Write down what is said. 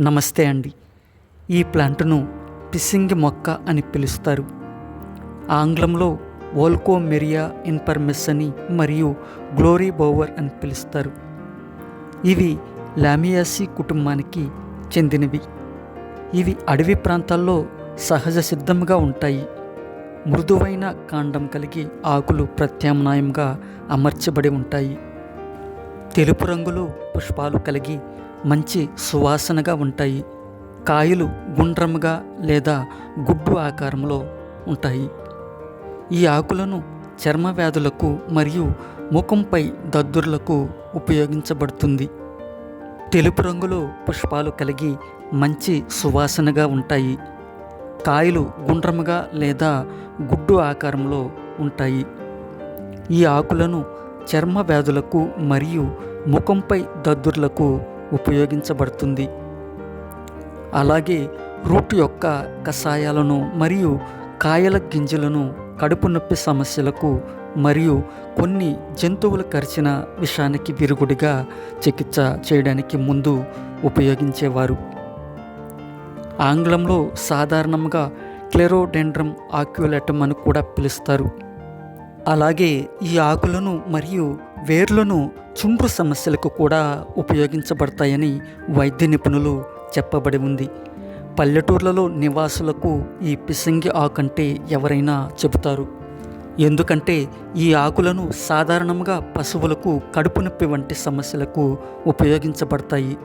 నమస్తే అండి. ఈ ప్లాంట్ను పిసింగి మొక్క అని పిలుస్తారు. ఆంగ్లంలో ఓల్కో మెరియా ఇన్పర్మిస్ అని మరియు గ్లోరీ బోవర్ అని పిలుస్తారు. ఇవి లామియాసి కుటుంబానికి చెందినవి. ఇవి అడవి ప్రాంతాల్లో సహజ సిద్ధంగా ఉంటాయి. మృదువైన కాండం కలిగి ఆకులు ప్రత్యామ్నాయంగా అమర్చబడి ఉంటాయి. తెలుపు రంగులో పుష్పాలు కలిగి మంచి సువాసనగా ఉంటాయి. కాయలు గుండ్రముగా లేదా గుడ్డు ఆకారంలో ఉంటాయి. ఈ ఆకులను చర్మ వ్యాధులకు మరియు ముఖంపై దద్దుర్లకు ఉపయోగించబడుతుంది. తెలుపు రంగులో పుష్పాలు కలిగి మంచి సువాసనగా ఉంటాయి. కాయలు గుండ్రముగా లేదా గుడ్డు ఆకారంలో ఉంటాయి. ఈ ఆకులను చర్మ వ్యాధులకు మరియు ముఖంపై దద్దుర్లకు ఉపయోగించబడుతుంది. అలాగే రూట్ యొక్క కషాయాలను మరియు కాయల గింజలను కడుపు నొప్పి సమస్యలకు మరియు కొన్ని జంతువులు కరిచిన విషానికి విరుగుడిగా చికిత్స చేయడానికి ముందు ఉపయోగించేవారు. ఆంగ్లంలో సాధారణంగా క్లెరోడెండ్రమ్ ఆక్యులెటమ్ అని కూడా పిలుస్తారు. అలాగే ఈ ఆకులను మరియు వేర్లను చుండ్రు సమస్యలకు కూడా ఉపయోగించబడతాయని వైద్య నిపుణులు చెప్పబడి ఉంది. పల్లెటూర్లలో నివాసులకు ఈ పిసంగి ఆకంటే ఎవరైనా చెబుతారు. ఎందుకంటే ఈ ఆకులను సాధారణంగా పశువులకు కడుపు నొప్పి వంటి సమస్యలకు ఉపయోగించబడతాయి.